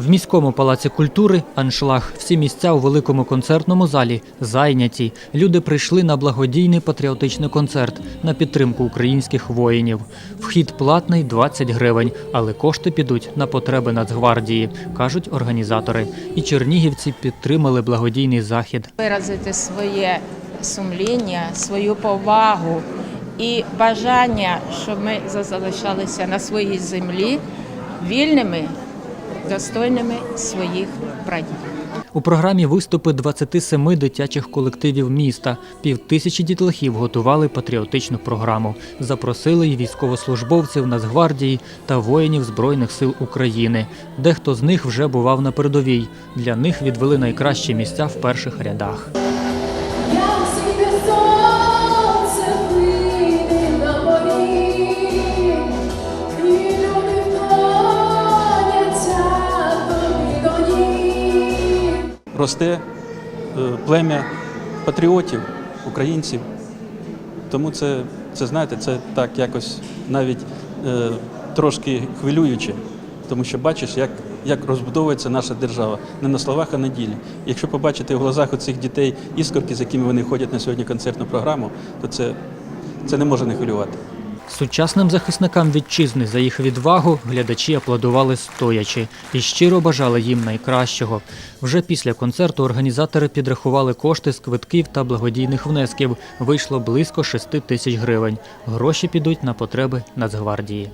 В міському палаці культури аншлаг. Всі місця у великому концертному залі зайняті. Люди прийшли на благодійний патріотичний концерт на підтримку українських воїнів. Вхід платний 20 гривень, але кошти підуть на потреби Нацгвардії, кажуть організатори. І чернігівці підтримали благодійний захід. виразити своє сумління, свою повагу і бажання, щоб ми залишалися на своїй землі вільними, достойними своїх прадідів. У програмі виступи 27 дитячих колективів міста. Півтисячі дітлахів готували патріотичну програму. Запросили й військовослужбовців Нацгвардії та воїнів Збройних сил України. Дехто з них вже бував на передовій. Для них відвели найкращі місця в перших рядах. Росте е, плем'я патріотів, українців. Тому це, це знаєте, це так якось навіть е, трошки хвилююче, тому що бачиш, як, як розбудовується наша держава не на словах, а на ділі. Якщо побачити в глазах у цих дітей іскорки, з якими вони ходять на сьогодні концертну програму, то це, це не може не хвилювати. Сучасним захисникам вітчизни за їх відвагу глядачі аплодували стоячи і щиро бажали їм найкращого. Вже після концерту організатори підрахували кошти з квитків та благодійних внесків. Вийшло близько 6 тисяч гривень. Гроші підуть на потреби Нацгвардії.